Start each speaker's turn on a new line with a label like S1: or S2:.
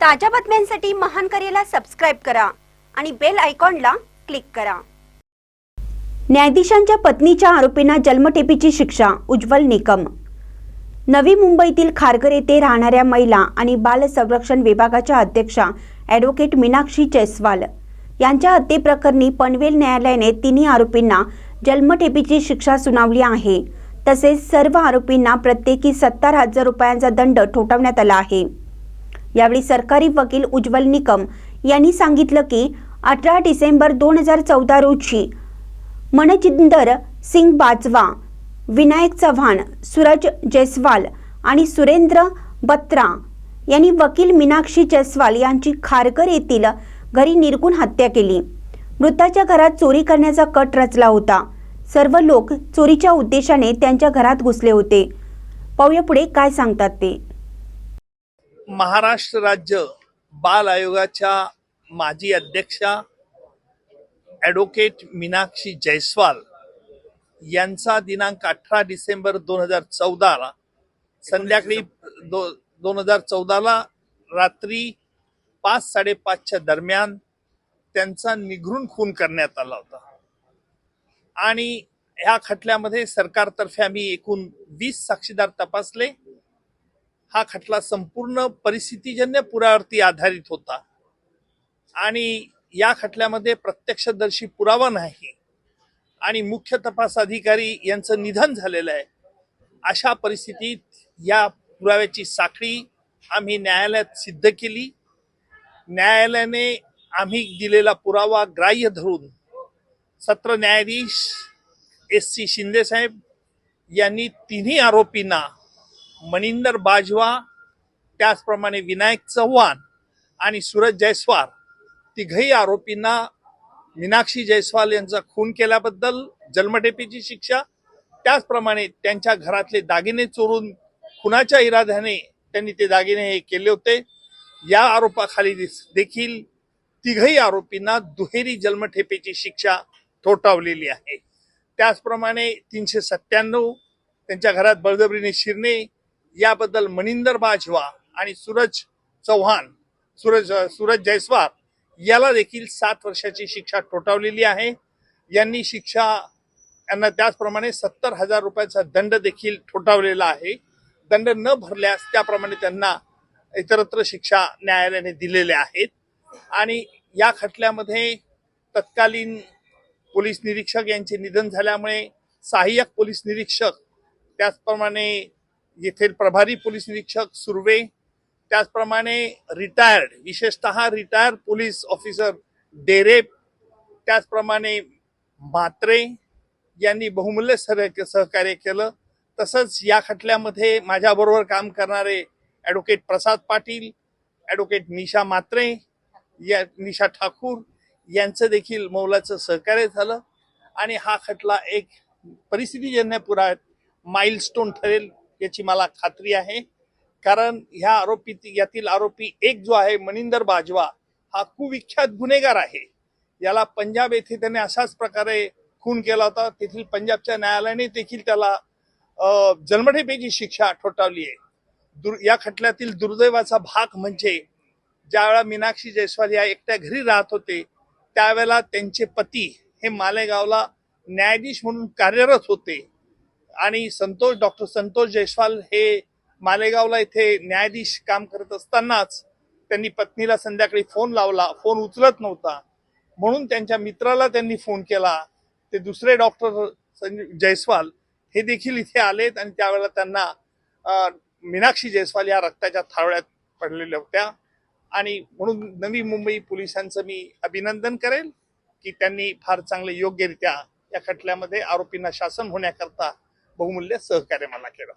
S1: ताज्या बातम्यांसाठी महान करेला सबस्क्राईब करा आणि बेल आयकॉनला क्लिक करा. न्यायाधीशांच्या पत्नीच्या आरोपींना जन्मठेपीची शिक्षा उज्ज्वल निकम. नवी मुंबईतील खारघर येथे राहणाऱ्या महिला आणि बाल संरक्षण विभागाच्या अध्यक्षा ॲडव्होकेट मीनाक्षी जयस्वाल यांच्या हत्येप्रकरणी पनवेल न्यायालयाने तिन्ही आरोपींना जन्मठेपीची शिक्षा सुनावली आहे. तसेच सर्व आरोपींना प्रत्येकी सत्तर हजार रुपयांचा दंड ठोठावण्यात आला आहे. यावेळी सरकारी वकील उज्ज्वल निकम यांनी सांगितलं की अठरा डिसेंबर दोन हजार चौदा रोजी मनजिंदर सिंग बाजवा विनायक चव्हाण सूरज जयस्वाल आणि सुरेंद्र बत्रा यांनी वकील मीनाक्षी जयस्वाल यांची खारघर येथील घरी निर्गुण हत्या केली. मृताच्या घरात चोरी करण्याचा कट रचला होता. सर्व लोक चोरीच्या उद्देशाने त्यांच्या घरात घुसले होते. पाहूया पुढे काय सांगतात ते.
S2: महाराष्ट्र राज्य बाल आयोगाच्या माजी अध्यक्षा ॲडव्होकेट मीनाक्षी जयस्वाल यांचा दिनांक अठरा डिसेंबर दोन हजार चौदाला संध्याकाळी दो दोन हजार चौदाला रात्री पाच साडेपाचच्या दरम्यान त्यांचा निघरून खून करण्यात आला होता. आणि ह्या खटल्यामध्ये सरकारतर्फे आम्ही एकूण वीस साक्षीदार तपासले. हा खटला संपूर्ण परिस्थितीजन्य पुरावरती आधारित होता. आणि या खटल्यामध्ये प्रत्यक्षदर्शी पुरावा नाही आणि मुख्य तपास अधिकारी यांचं निधन झालेलं आहे. अशा परिस्थितीत या पुराव्याची साखळी आम्ही न्यायालयात सिद्ध केली. न्यायालयाने आम्ही दिलेला पुरावा ग्राह्य धरून सत्र न्यायाधीश एस सी शिंदे साहेब यांनी तिन्ही आरोपींना मनिंदर बाजवा त्याचप्रमाणे विनायक चव्हाण आणि सूरज जयस्वाल तिघही आरोपींना मीनाक्षी जयस्वाल यांचा खून केल्याबद्दल जन्मठेपीची शिक्षा त्याचप्रमाणे त्यांच्या घरातले दागिने चोरून खुनाच्या इराद्याने त्यांनी ते दागिने हे केले होते. या आरोपाखाली देखील तिघही आरोपींना दुहेरी जन्मठेपेची शिक्षा ठोठावलेली आहे. त्याचप्रमाणे तीनशे सत्त्याण्णव त्यांच्या घरात बळजबरीने शिरणे याबद्दल मनिंदर बाजवा आणि सूरज चव्हाण सूरज सूरज जयस्वाल याला देखील सात वर्षाची शिक्षा ठोठावलेली आहे. यांनी शिक्षा यांना त्याचप्रमाणे सत्तर हजार रुपयाचा दंड देखील ठोठावलेला आहे. दंड न भरल्यास त्याप्रमाणे त्यांना इतरत्र शिक्षा न्यायालयाने दिलेल्या आहेत. आणि या खटल्यामध्ये तत्कालीन पोलीस निरीक्षक यांचे निधन झाल्यामुळे सहाय्यक पोलीस निरीक्षक त्याचप्रमाणे येथील प्रभारी पोलीस निरीक्षक सुर्वे त्याचप्रमाणे रिटायर्ड विशेषतः रिटायर्ड पोलीस ऑफिसर डेरे त्याचप्रमाणे म्हात्रे यांनी बहुमूल्य सर- सहकार्य केलं. तसंच या खटल्यामध्ये माझ्याबरोबर काम करणारे ॲडव्होकेट प्रसाद पाटील ॲडव्होकेट निशा मात्रे या निशा ठाकूर यांचं देखील मौलाचं सहकार्य झालं. आणि हा खटला एक परिस्थितीजन्य पुरा माइलस्टोन ठरेल. याची मला खात्री आहे. कारण ह्या आरोपी यातील आरोपी एक जो आहे मनिंदर बाजवा हा कुविख्यात गुन्हेगार आहे. याला पंजाब येथे त्याने अशाच प्रकारे खून केला होता. तेथील पंजाबच्या न्यायालयाने देखील त्याला जन्मठेपेची शिक्षा ठोठावली आहे. दुर या खटल्यातील दुर्दैवाचा भाग म्हणजे ज्यावेळा मीनाक्षी जयस्वाल या एकट्या घरी राहत होते त्यावेळेला त्यांचे पती हे मालेगावला न्यायाधीश म्हणून कार्यरत होते. आणि संतोष डॉक्टर संतोष जयस्वाल हे मालेगावला इथे न्यायाधीश काम करत असतानाच त्यांनी पत्नीला संध्याकाळी फोन लावला. फोन उचलत नव्हता. म्हणून त्यांच्या मित्राला त्यांनी फोन केला. ते दुसरे डॉक्टर जयस्वाल हे देखील इथे आलेत आणि त्यावेळेला त्यांना मीनाक्षी जयस्वाल या रक्ताच्या थावळ्यात पडलेल्या होत्या. आणि म्हणून नवी मुंबई पोलिसांचं मी अभिनंदन करेल की त्यांनी फार चांगले योग्यरित्या या खटल्यामध्ये आरोपींना शासन होण्याकरता बहुमूल्य सहकार्य मला केलं